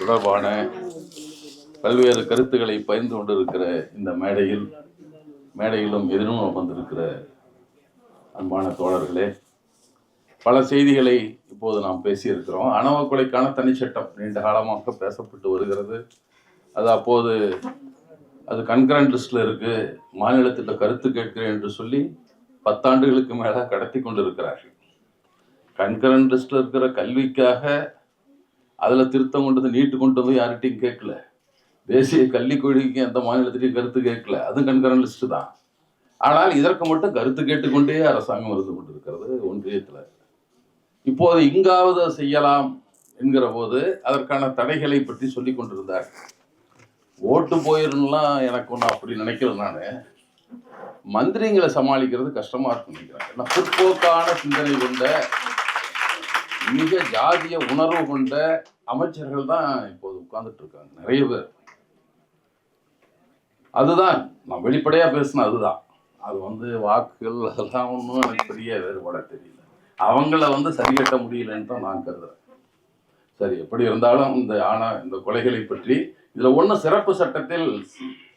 தொடர்பான பல்வேறு கருத்துக்களை பகிர்ந்து கொண்டிருக்கிற இந்த மேடையில் மேடையிலும் எதிரும் அமர்ந்திருக்கிற அன்பான தோழர்களே பல செய்திகளை இப்போது நாம் பேசியிருக்கிறோம். அணவக்குலைக்கான கொலைக்கான தனிச்சட்டம் நீண்ட காலமாக பேசப்பட்டு வருகிறது. அது அப்போது அது கன்கரண்ட் லிஸ்டில் இருக்குது மாநிலத்திட்ட கருத்து கேட்கிறேன் என்று சொல்லி பத்தாண்டுகளுக்கு மேலே கடத்தி கொண்டிருக்கிறார்கள். கன்கரண்ட் லிஸ்டில் இருக்கிற கல்விக்காக அதில் திருத்தம் கொண்டு வந்து நீட்டு கொண்டு வந்து யார்கிட்டையும் கேட்கல. தேசிய கல்விக் கொள்கைக்கு எந்த மாநிலத்திலையும் கருத்து கேட்கல. அதுவும் கண்கரன் லிஸ்ட் தான். ஆனால் இதற்கு மட்டும் கருத்து கேட்டுக்கொண்டே அரசாங்கம் இருந்து கொண்டிருக்கிறது ஒன்றியத்தில். இப்போது இங்காவது செய்யலாம் என்கிற போது அதற்கான தடைகளை பற்றி சொல்லி கொண்டிருந்தார். ஓட்டு போயிருந்தலாம் எனக்கு ஒன்று அப்படி நினைக்கல நான். மந்திரிங்களை சமாளிக்கிறது கஷ்டமாக இருக்கும் நினைக்கிறேன். ஏன்னா பிற்போக்கான சிந்தனை கொண்ட மிக ஜாதிய உணர்வு கொண்ட அமைச்சர்கள் தான் இப்போது உட்கார்ந்துட்டு இருக்காங்க நிறைய பேர். அதுதான். நான் வெளிப்படையா பேசின அதுதான். அது வந்து வாக்குகள் அதெல்லாம் ஒன்றும் எனக்கு பெரிய வேறுபாட தெரியல. அவங்கள வந்து சரி கட்ட முடியலன்னு தான் நான் கருதுறேன். சரி எப்படி இருந்தாலும் இந்த ஆனா இந்த கொலைகளை பற்றி இதுல ஒண்ணு சிறப்பு சட்டத்தில்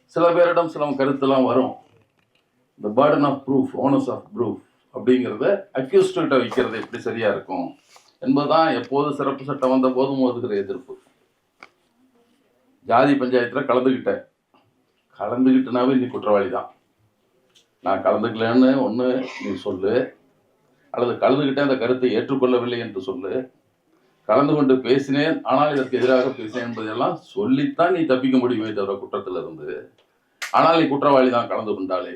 சில பேரிடம் சில கருத்துலாம் வரும். இந்த burden of proof onus of proof அப்படிங்கிறத அக்யூஸ்டிட்ட வைக்கிறது எப்படி சரியா இருக்கும்? என்பதுதான் எப்போது சிறப்பு சட்டம் வந்த போதும் ஒதுக்கிற எதிர்ப்பு. ஜாதி பஞ்சாயத்தில் கலந்துக்கிட்டேன் கலந்துக்கிட்டனாவே நீ குற்றவாளி தான் நான் கலந்துக்கலன்னு ஒன்று நீ சொல்லு. அல்லது கலந்துக்கிட்டேன் அந்த கருத்தை ஏற்றுக்கொள்ளவில்லை என்று சொல்லு. கலந்து கொண்டு பேசினேன் ஆனால் இதற்கு எதிராக பேசினேன் என்பதெல்லாம் சொல்லித்தான் நீ தப்பிக்க முடியுமே தவிர குற்றத்தில் இருந்து ஆனால் நீ குற்றவாளி தான் கலந்து கொண்டாலே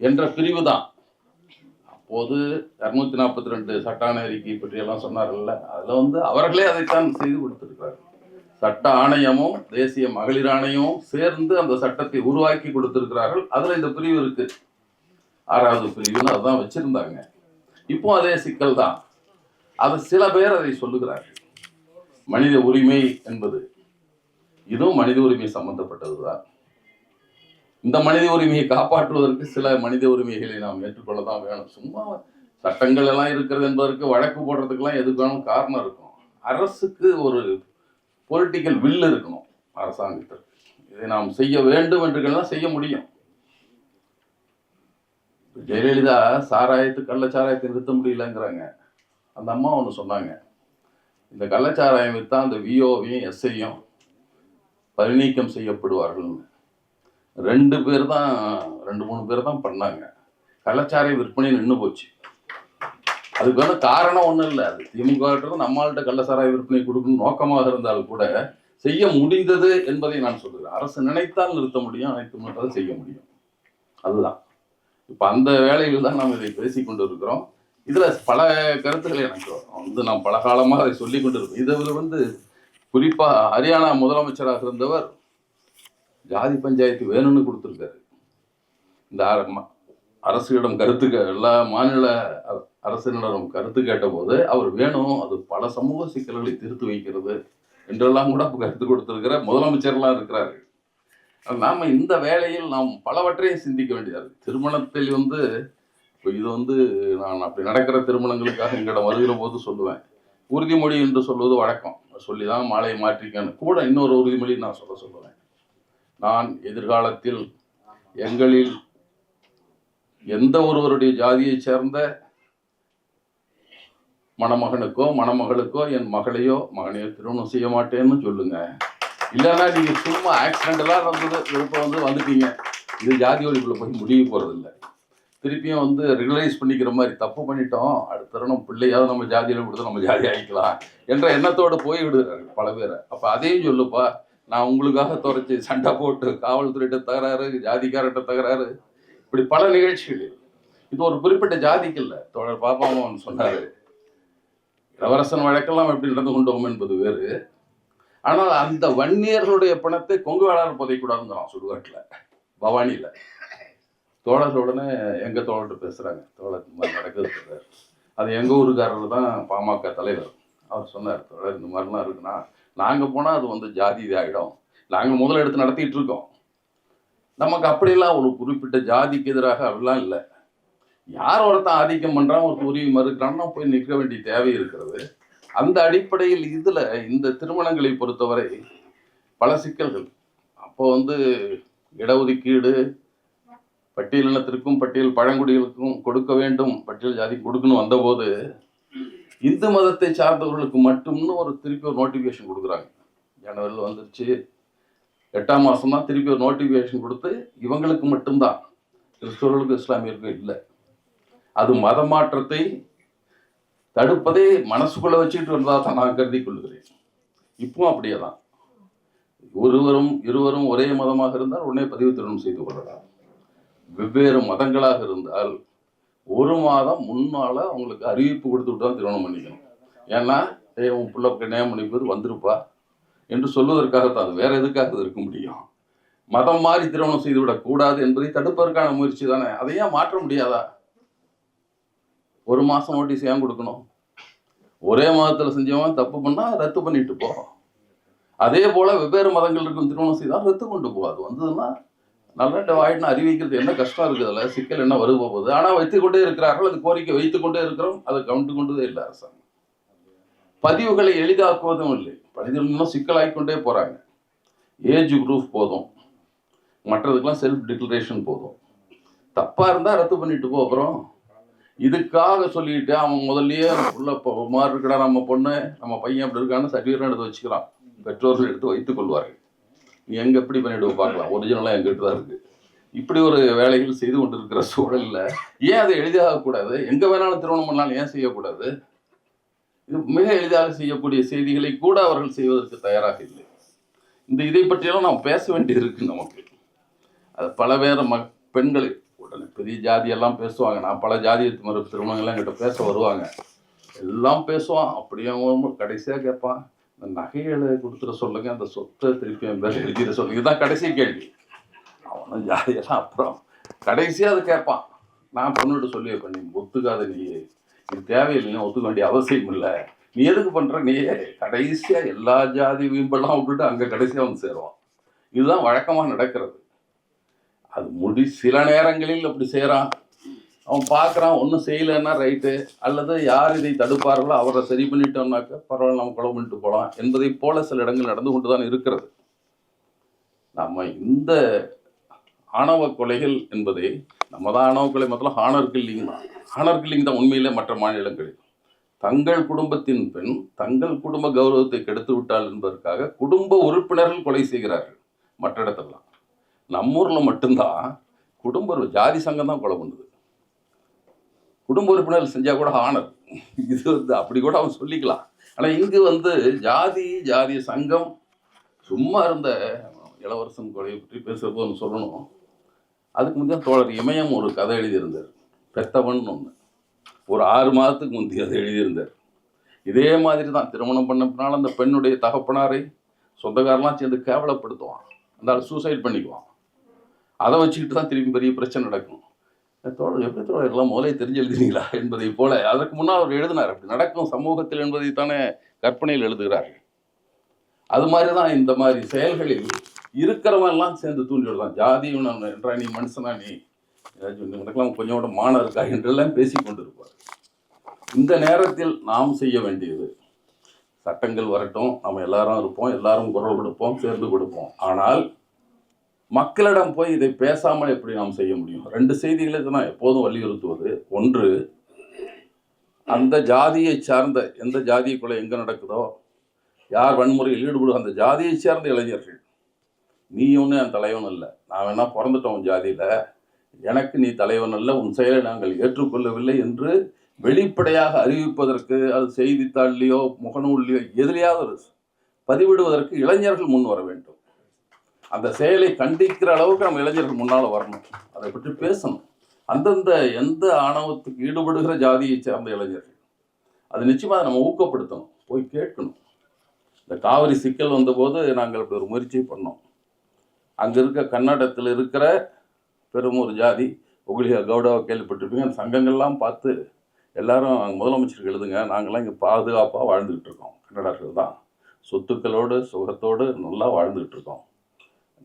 என்ற பிரிவு தான் அப்போது இரநூத்தி நாற்பத்தி ரெண்டு சட்ட அறிக்கை பற்றி எல்லாம் சொன்னார்கள்ல அதில் வந்து அவர்களே அதைத்தான் செய்து கொடுத்திருக்கிறார்கள். சட்ட ஆணையமும் தேசிய மகளிர் ஆணையமும் சேர்ந்து அந்த சட்டத்தை உருவாக்கி கொடுத்திருக்கிறார்கள். அதில் இந்த பிரிவு இருக்கு. ஆறாவது பிரிவுன்னு அதுதான் வச்சிருந்தாங்க. இப்போ அதே சிக்கல் தான். அது சில பேர் அதை சொல்லுகிறார்கள். மனித உரிமை என்பது இதுவும் மனித உரிமை சம்பந்தப்பட்டதுதான். இந்த மனித உரிமையை காப்பாற்றுவதற்கு சில மனித உரிமைகளை நாம் ஏற்றுக்கொள்ள தான் வேணும். சும்மா சட்டங்கள் எல்லாம் இருக்கிறது என்பதற்கு வழக்கு போடுறதுக்கெல்லாம் எதுக்கு வேணும்? காரணம் இருக்கும். அரசுக்கு ஒரு பொலிட்டிக்கல் வில் இருக்கணும் அரசாங்கத்திற்கு. இதை நாம் செய்ய வேண்டும் என்று செய்ய முடியும். ஜெயலலிதா சாராயத்து கள்ளச்சாராயத்தை நிறுத்த முடியலங்கிறாங்க. அந்த அம்மா ஒன்று சொன்னாங்க. இந்த கள்ளச்சாராயம் விற்றா அந்த விஓவையும் எஸ்ஐயும் பரிநீக்கம் செய்யப்படுவார்கள்னு. ரெண்டு பேர் தான் ரெண்டு மூணு பேர் தான் பண்ணாங்க. கள்ளச்சாரை விற்பனை நின்று போச்சு. அதுக்கு வந்து காரணம் ஒன்றும் இல்லை. அது திமுக நம்மள்கிட்ட கள்ளச்சாராய விற்பனை கொடுக்கணும் நோக்கமாக இருந்தால் கூட செய்ய முடிந்தது என்பதை நான் சொல்கிறேன் அரசு நினைத்தால் நிறுத்த முடியும் அனைத்து மட்டும் செய்ய முடியும். அதுதான். இப்போ அந்த வேலையில் தான் நாம் இதை பேசி கொண்டு இருக்கிறோம் இதில் பல கருத்துக்கள் எனக்கு வந்து நான் பல காலமாக அதை சொல்லி கொண்டு இருக்கோம் இதில் வந்து குறிப்பாக ஹரியானா முதலமைச்சராக இருந்தவர் ஜாதி பஞ்சாயத்து வேணும்னு கொடுத்துருக்காரு. இந்த ம- அரசிடம் கருத்து எல்லா மாநில அரசினரும் கருத்து கேட்டபோது அவர் வேணும் அது பல சமூக சிக்கல்களை திருத்து வைக்கிறது என்றெல்லாம் கூட கருத்து கொடுத்திருக்கிற முதலமைச்சர்லாம் இருக்கிறார்கள். நாம் இந்த வேலையில் நாம் பலவற்றையும் சிந்திக்க வேண்டியது. திருமணத்தில் வந்து இப்போ இது வந்து நான் அப்படி நடக்கிற திருமணங்களுக்காக எங்களிடம் வருகிற போது சொல்லுவேன். உறுதிமொழி என்று சொல்வது வழக்கம். சொல்லி தான் மாலையை மாற்றிக்கன்னு கூட இன்னொரு உறுதிமொழி நான் சொல்ல சொல்லுவேன். நான் எதிர்காலத்தில் எங்களில் எந்த ஒருவருடைய ஜாதியைச் சேர்ந்த மணமகனுக்கோ மணமகளுக்கோ என் மகளையோ மகனையோ திருமணம் செய்ய மாட்டேன்னு சொல்லுங்க. இல்லைன்னா நீங்க சும்மா ஆக்சிடென்டெல்லாம் நடந்தது இப்போ வந்து வந்துட்டீங்க. இது ஜாதி ஒழிப்புல போய் முடிய போறதில்லை. திருப்பியும் வந்து ரெகுலரைஸ் பண்ணிக்கிற மாதிரி தப்பு பண்ணிட்டோம். அடுத்த தருணம் பிள்ளையாவது நம்ம ஜாதியில் கொடுத்து நம்ம ஜாதி ஆகிக்கலாம் என்ற எண்ணத்தோடு போய் விடுறாங்க பல பேரை. அப்போ அதையும் சொல்லுப்பா. நான் உங்களுக்காக துறைச்சி சண்டை போட்டு காவல்துறையிட்ட தகராறு ஜாதிக்காரர்கிட்ட தகராறு இப்படி பல நிகழ்ச்சிகள் இது ஒரு குறிப்பிட்ட ஜாதிக்கு இல்லை தோழர் பாப்பாமன் சொன்னார். இளவரசன் வழக்கெல்லாம் எப்படி நடந்து கொண்டோம் என்பது வேறு. ஆனால் அந்த வன்னியர்களுடைய பணத்தை கொங்கு வேளாண் புதைக்கூடாதுங்கிறான் சுடுகாட்டில் பவானியில். தோழர் உடனே தோழர்கிட்ட பேசுகிறாங்க தோழர் இந்த மாதிரி நடக்குது அது எங்கள் ஊருக்காரர் தான் பாமக தலைவர். அவர் சொன்னார் தோழர் இந்த மாதிரிலாம் இருக்குன்னா நாங்கள் போனால் அது வந்து ஜாதி இதாகிடும் நாங்கள் முதல் எடுத்து நடத்திட்டு இருக்கோம். நமக்கு அப்படியெல்லாம் ஒரு குறிப்பிட்ட ஜாதிக்கு எதிராக அப்படிலாம் இல்லை. யார் ஒருத்தன் ஆதிக்கம் பண்ணுறான் ஒரு உரிமை மறுக்கிறான்னா போய் நிற்க வேண்டிய தேவை இருக்கிறது. அந்த அடிப்படையில் இதில் இந்த திருமணங்களை பொறுத்தவரை பல சிக்கல்கள். அப்போ வந்து இடஒதுக்கீடு பட்டியலினத்திற்கும் பட்டியல் பழங்குடிகளுக்கும் கொடுக்க வேண்டும் பட்டியல் ஜாதி கொடுக்கணும் வந்தபோது இந்து மதத்தை சார்ந்தவர்களுக்கு மட்டும்னு ஒரு திருப்பி ஒரு நோட்டிஃபிகேஷன் கொடுக்குறாங்க. ஜனவரியில் வந்துருச்சு. எட்டாம் மாதம் தான் திருப்பி ஒரு நோட்டிஃபிகேஷன் கொடுத்து இவங்களுக்கு மட்டும்தான். கிறிஸ்தவர்களுக்கும் இஸ்லாமியருக்கும் இல்லை. அது மத மாற்றத்தை தடுப்பதை மனசுக்குள்ளே வச்சுக்கிட்டு வந்ததாக தான் நான் கருதி கொள்கிறேன். இப்பவும் அப்படியே தான் ஒருவரும் இருவரும் ஒரே மதமாக இருந்தால் உடனே பதிவு திருமணம் செய்து கொள்ளலாம். வெவ்வேறு மதங்களாக இருந்தால் ஒரு மாதம் முன்னால் அவங்களுக்கு அறிவிப்பு கொடுத்துட்டு தான் திருமணம் பண்ணிக்கணும். ஏன்னா ஏய் உன் பிள்ளை கல்யாணம் பண்ணி வந்திருப்பா என்று சொல்வதற்காகத்தான் அது. வேற எதுக்காக இருக்க முடியும்? மதம் மாறி திருமணம் செய்துவிடக்கூடாது என்பதை தடுப்பதற்கான முயற்சி தானே? அதையே மாற்ற முடியாதா? ஒரு மாதம் நோட்டீஸ் ஏன் கொடுக்கணும்? ஒரே மதத்தில் செஞ்சவன் தப்பு பண்ணால் ரத்து பண்ணிட்டு போ. அதே போல் வெவ்வேறு மதங்கள் இருக்கும் திருமணம் செய்தால் ரத்து கொண்டு போ. அது வந்ததுன்னா நல்ல வாயின்னு அறிவிக்கிறது என்ன கஷ்டம் இருக்குது அதில்? சிக்கல் என்ன வருவ போகுது? ஆனால் வைத்துக்கொண்டே இருக்கிறார்கள் அது கோரிக்கை வைத்துக்கொண்டே இருக்கிறோம் அதை கவனித்து கொண்டதே இல்லை அரசாங்கம். பதிவுகளை எளிதாக்குவதும் இல்லை. பதிவுகள் இன்னும் சிக்கலாகிக் கொண்டே ஏஜ் ப்ரூஃப் போதும். மற்றதுக்கெல்லாம் செல்ஃப் டிக்ளரேஷன் போதும். தப்பாக இருந்தால் ரத்து பண்ணிட்டு போ அப்புறம். இதுக்காக சொல்லிட்டு அவன் முதல்லயே உள்ள மாதிரி இருக்கடா நம்ம பொண்ணு நம்ம பையன் அப்படி இருக்கான்னு சர்டிஃபிகேட் எடுத்து வச்சுக்கிறான். பெற்றோர்கள் எடுத்து வைத்துக் கொள்வார்கள். எங்கே எப்படி பண்ணிவிடுவோம் பார்க்கலாம். ஒரிஜினலாக எங்கிட்ட தான் இருக்குது இப்படி ஒரு வேலைகள் செய்து கொண்டிருக்கிற சூழல்ல ஏன் அதை எளிதாகக்கூடாது எங்கே வேணாலும் திருமணம் பண்ணாலும் ஏன் செய்யக்கூடாது? இது மிக எளிதாக செய்யக்கூடிய செய்திகளை கூட அவர்கள் செய்வதற்கு தயாராக இல்லை. இந்த இதை பற்றியெல்லாம் நாம் பேச வேண்டியது இருக்குது நமக்கு. அது பல பேர் ம பெண்கள் உடனே பெரிய ஜாதியெல்லாம் பேசுவாங்க. நான் பல ஜாதிய மறு திருமணங்கள்லாம் என்கிட்ட பேச வருவாங்க. எல்லாம் பேசுவான். அப்படியே கடைசியாக கேட்பான். நகைகளை கொடுத்துட சொல்லுங்க அந்த சொத்தை திருப்பி என் பேர் எழுதிட சொல்லுங்க. இதுதான் கடைசி கேள்வி. அவனும் ஜாலியெல்லாம் அப்புறம் கடைசியாக அதை கேட்பான். நான் பொண்ணுகிட்ட சொல்லி வைப்பேன் நீ ஒத்துக்காத நீ. இது தேவையில்லைன்னு ஒத்துக்க வேண்டிய அவசியம் இல்லை. நீ எதுக்கு பண்ணுற நீயே கடைசியாக எல்லா ஜாதி வீம்பெல்லாம் விட்டுட்டு அங்கே கடைசியாக வந்து சேருவான். இதுதான் வழக்கமாக நடக்கிறது. அது முடி சில நேரங்களில் அப்படி செய்கிறான் அவன் பார்க்குறான் ஒன்றும் செய்யலைன்னா ரைட்டு அல்லது யார் இதை தடுப்பார்களோ அவரை சரி பண்ணிட்டோம்னாக்க பரவாயில்ல நம்ம கொலை பண்ணிட்டு போகலாம் என்பதை போல சில இடங்கள் நடந்து கொண்டு தான் இருக்கிறது. நம்ம இந்த ஆணவ கொலைகள் என்பது நம்ம தான் ஆணவ கொலை மொத்தம் ஹானர் கில்லிங் தான். ஹானர் கில்லிங் தான் உண்மையிலே மற்ற மாநிலங்களில். தங்கள் குடும்பத்தின் பெண் தங்கள் குடும்ப கௌரவத்தை கெடுத்து விட்டாள் என்பதற்காக குடும்ப உறுப்பினர்கள் கொலை செய்கிறார்கள் மற்ற இடத்துலலாம். நம்மூரில் மட்டும்தான் குடும்ப ஜாதி சங்கம் தான் கொலை பண்ணுது. குடும்ப உறுப்பினர்கள் செஞ்சால் கூட ஆனர் இது வந்து அப்படி கூட அவன் சொல்லிக்கலாம். ஆனால் இங்கு வந்து ஜாதி ஜாதிய சங்கம் சும்மா இருந்த இளவரசன் கொலையை பற்றி பேசுறப்போ சொல்லணும். அதுக்கு முந்தைய தோழர் இமயம் ஒரு கதை எழுதியிருந்தார். பெத்தவன் ஒன்று ஒரு ஆறு மாதத்துக்கு முந்தைய அதை எழுதியிருந்தார். இதே மாதிரி தான் திருமணம் பண்ண பின்னால் அந்த பெண்ணுடைய தகப்பனாரை சொந்தக்காரெல்லாம் சேர்ந்து கேவலப்படுத்துவான். அந்த ஆள் சூசைட் பண்ணிக்குவான். அதை வச்சுக்கிட்டு தான் திரும்பி பெரிய பிரச்சனை நடக்கும். தோழர் எப்படி தோழர் எல்லாம் முதலே தெரிஞ்சு எழுதினீங்களா என்பதை போல அதற்கு முன்னால் அவர் எழுதினார் அப்படி நடக்கும் சமூகத்தில் என்பதை தானே கற்பனையில் எழுதுகிறார் அது மாதிரி தான் இந்த மாதிரி செயல்களில் இருக்கிறவன் எல்லாம் சேர்ந்து தூண்டி விடுதான் ஜாதி என்றா நீ மனுஷனா நீ ஏதாச்சும் உனக்கெல்லாம் கொஞ்சம் கூட மானம் இருக்கா என்றெல்லாம் பேசி கொண்டிருப்பார். இந்த நேரத்தில் நாம் செய்ய வேண்டியது சட்டங்கள் வரட்டும் நம்ம எல்லாரும் இருப்போம் எல்லாரும் குரல் கொடுப்போம் சேர்ந்து கொடுப்போம். ஆனால் மக்களிடம் போய் இதை பேசாமல் எப்படி நாம் செய்ய முடியும்? ரெண்டு செய்திகளுக்கு நான் எப்போதும் வலியுறுத்துவது. ஒன்று அந்த ஜாதியை சார்ந்த எந்த ஜாதிய கொலை எங்கே நடக்குதோ யார் வன்முறையில் ஈடுபடும் அந்த ஜாதியை சார்ந்த இளைஞர்கள். நீ ஒன்று என் தலைவன் இல்லை நான் வேணா பிறந்துட்டோம் உன் ஜாதியில். எனக்கு நீ தலைவன் அல்ல. உன் செயலை நாங்கள் ஏற்றுக்கொள்ளவில்லை என்று வெளிப்படையாக அறிவிப்பதற்கு அது செய்தித்தாள்லையோ முகநூல்லையோ எதிலையாவது ஒரு பதிவிடுவதற்கு இளைஞர்கள் முன் வர வேண்டும். அந்த செயலை கண்டிக்கிற அளவுக்கு நம்ம இளைஞர்கள் முன்னால் வரணும். அதை பற்றி பேசணும். அந்தந்த எந்த ஆணவத்துக்கு ஈடுபடுகிற ஜாதியை சேர்ந்த இளைஞர்கள் அது நிச்சயமாக நம்ம ஊக்கப்படுத்தணும். போய் கேட்கணும். இந்த காவிரி சிக்கல் வந்தபோது நாங்கள் இப்படி ஒரு முயற்சி பண்ணோம். அங்கே இருக்க கர்நாடகத்தில் இருக்கிற பெரும் ஒரு ஜாதி உகுலியா கவுடாவை கேள்விப்பட்டிருப்பீங்க. அந்த சங்கங்கள்லாம் பார்த்து எல்லாரும் அங்க முதலமைச்சருக்கு எழுதுங்க நாங்கள்லாம் இங்கே பாதுகாப்பாக வாழ்ந்துக்கிட்டு இருக்கோம். கன்னடர்கள் தான். சொத்துக்களோடு சுகத்தோடு நல்லா வாழ்ந்துக்கிட்டு இருக்கோம்.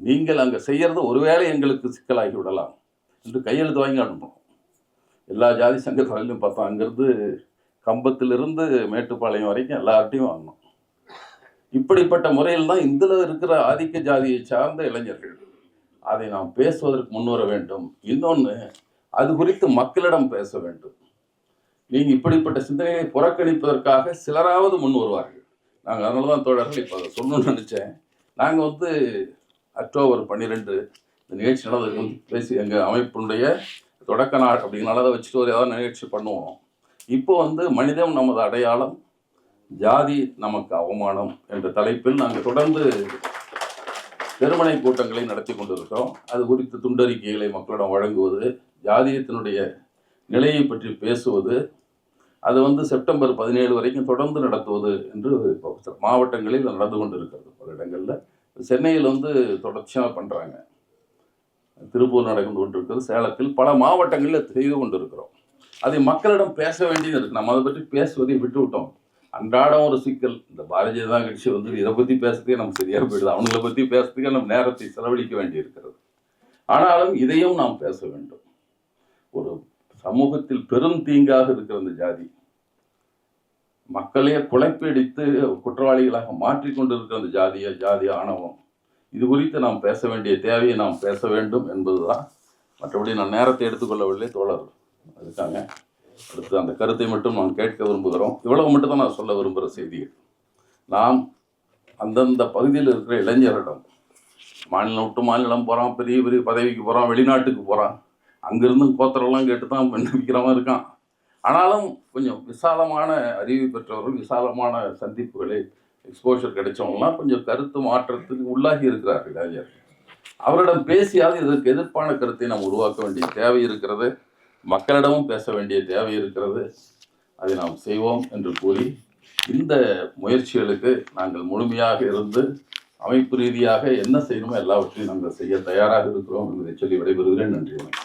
நீங்கள் அங்கே செய்கிறது ஒருவேளை எங்களுக்கு சிக்கலாகி விடலாம் என்று கையெழுத்து வாங்கி அனுப்பணும். எல்லா ஜாதி சங்க தலையிலும் பார்த்தோம் அங்கேருந்து கம்பத்திலிருந்து மேட்டுப்பாளையம் வரைக்கும் எல்லார்ட்டையும் வாங்கணும் இப்படிப்பட்ட முறையில் தான் இதில் இருக்கிற ஆதிக்க ஜாதியை சார்ந்த இளைஞர்கள் அதை நாம் பேசுவதற்கு முன்வர வேண்டும். இன்னொன்று அது குறித்து மக்களிடம் பேச வேண்டும். நீங்கள் இப்படிப்பட்ட சிந்தனையை புறக்கணிப்பதற்காக சிலராவது முன் வருவார்கள் நாங்கள் அதனால தான் தோழர்கள் இப்போ அதை சொல்லணும்னு நினச்சேன். நாங்கள் வந்து அக்டோபர் பன்னிரெண்டு இந்த நிகழ்ச்சி நடந்ததுக்கு வந்து பேசி எங்கள் அமைப்பினுடைய தொடக்க நாள் அப்படிங்கிறனால அதை வச்சுட்டு ஒரு ஏதாவது நிகழ்ச்சி பண்ணுவோம். இப்போ வந்து மனிதம் நமது அடையாளம் ஜாதி நமக்கு அவமானம் என்ற தலைப்பில் நாங்கள் தொடர்ந்து தெருமனை கூட்டங்களை நடத்தி கொண்டிருக்கிறோம். அது குறித்து துண்டறிக்கைகளை மக்களிடம் வழங்குவது ஜாதியத்தினுடைய நிலையை பற்றி பேசுவது அது வந்து செப்டம்பர் பதினேழு வரைக்கும் தொடர்ந்து நடத்துவது என்று மாவட்டங்களில் நடந்து கொண்டிருக்கிறது. பல இடங்களில் சென்னையில் வந்து தொடர்ச்சியாக பண்ணுறாங்க. திருப்பூர் நடந்து கொண்டிருக்கிறது சேலத்தில் பல மாவட்டங்களில் செய்து கொண்டிருக்கிறோம். அதை மக்களிடம் பேச வேண்டியது இருக்குது நம்ம அதை பற்றி பேசுவதை விட்டு விட்டோம் அன்றாடம் ஒரு சிக்கல். இந்த பாரதிய ஜனதா கட்சி வந்து இதை பற்றி பேசுறதுக்கே நமக்கு சரியாக போயிடுது. அவங்கள பற்றி பேசுறதுக்கே நம்ம நேரத்தை செலவழிக்க வேண்டியிருக்கிறது. ஆனாலும் இதையும் நாம் பேச வேண்டும். ஒரு சமூகத்தில் பெரும் தீங்காக இருக்கிற அந்த ஜாதி மக்களையே குழைப்பிடித்து குற்றவாளிகளாக மாற்றிக்கொண்டிருக்கிற அந்த ஜாதிய ஜாதி ஆணவம் இது குறித்து நாம் பேச வேண்டிய தேவையை நாம் பேச வேண்டும் என்பதுதான். மற்றபடி நான் நேரத்தை எடுத்துக்கொள்ளவில்லை தோழர். அதுக்காங்க அடுத்து அந்த கருத்தை மட்டும் நான் கேட்க விரும்புகிறோம். இவ்வளவு மட்டும் தான் நான் சொல்ல விரும்புகிற செய்திகள். நாம் அந்தந்த பகுதியில் இருக்கிற இளைஞரிடம் மாநிலம் விட்டு மாநிலம் போகிறான் பெரிய பெரிய பதவிக்கு போகிறான் வெளிநாட்டுக்கு போகிறான் அங்கேருந்து கோத்திரம்லாம் கேட்டு தான் விண்ணப்பிக்கிறவன் இருக்கான். ஆனாலும் கொஞ்சம் விசாலமான அறிவு பெற்றவர்கள் விசாலமான சந்திப்புகளை எக்ஸ்போஷர் கிடைச்சவங்கலாம் கொஞ்சம் கருத்து மாற்றத்துக்கு உள்ளாகி இருக்கிறார்கள் இளைஞர்கள். அவரிடம் பேசியாவது இதற்கு எதிர்ப்பான கருத்தை நாம் உருவாக்க வேண்டிய தேவை இருக்கிறது. மக்களிடமும் பேச வேண்டிய தேவை இருக்கிறது. அதை நாம் செய்வோம் என்று கூறி இந்த முயற்சிகளுக்கு நாங்கள் முழுமையாக இருந்து அமைப்பு ரீதியாக என்ன செய்யணுமோ எல்லாவற்றையும் நாங்கள் செய்ய தயாராக இருக்கிறோம் என்பதை சொல்லி விடைபெறுகிறேன். நன்றி வணக்கம்.